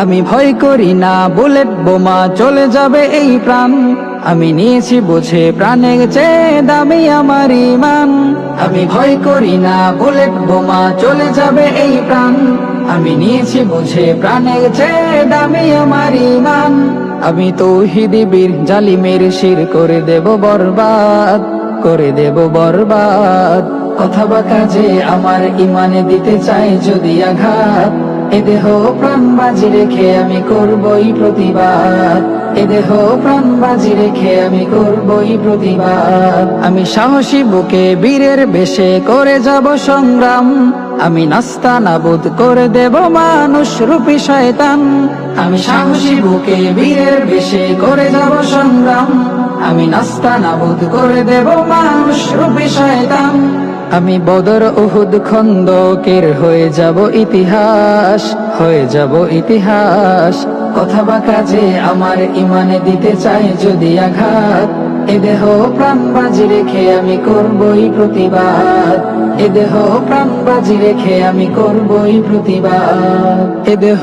আমি ভয় করি না, বুলেট বোমা চলে যাবে এই প্রাণ। আমি নিয়েছি বুঝে প্রাণের চেয়ে দামি আমার ইমান। আমি ভয় করি না, বুলেট বোমা চলে যাবে এই প্রাণ। আমি নিয়েছি বুঝে প্রাণের চেয়ে দামি আমার ইমান। আমি তৌহিদি বীর, জালিমের শির করে দেব বরবাদ, করে দেব বরবাদ। কথা বা কাজে আমার ইমানে দিতে চাই যদি আঘাত এ দেহ প্রাণ বাজি রেখে আমি করবই প্রতিবাদ। এ দেহ প্রাণ বাজি রেখে আমি করবই প্রতিবাদ। আমি সাহসী বুকে বীরের বেশে করে যাব সংগ্রাম। আমি নাস্তা নাবুদ করে দেব মানুষ রূপী শয়তান। আমি সাহসী বুকে বীরের বেশে করে যাব সংগ্রাম। আমি নাস্তা নাবুদ করে দেব মানুষ রূপী শয়তান। আমি বদর উহুদ খন্দকের হয়ে যাব ইতিহাস, হয়ে যাব ইতিহাস। কথা বা কাজে আমার ইমানে দিতে চাই যদি আঘাত, এ দেহ প্রাণ বাজি রেখে আমি করবই প্রতিবাদ। এ দেহ প্রাণ বাজি রেখে আমি করবই প্রতিবাদ। এ দেহ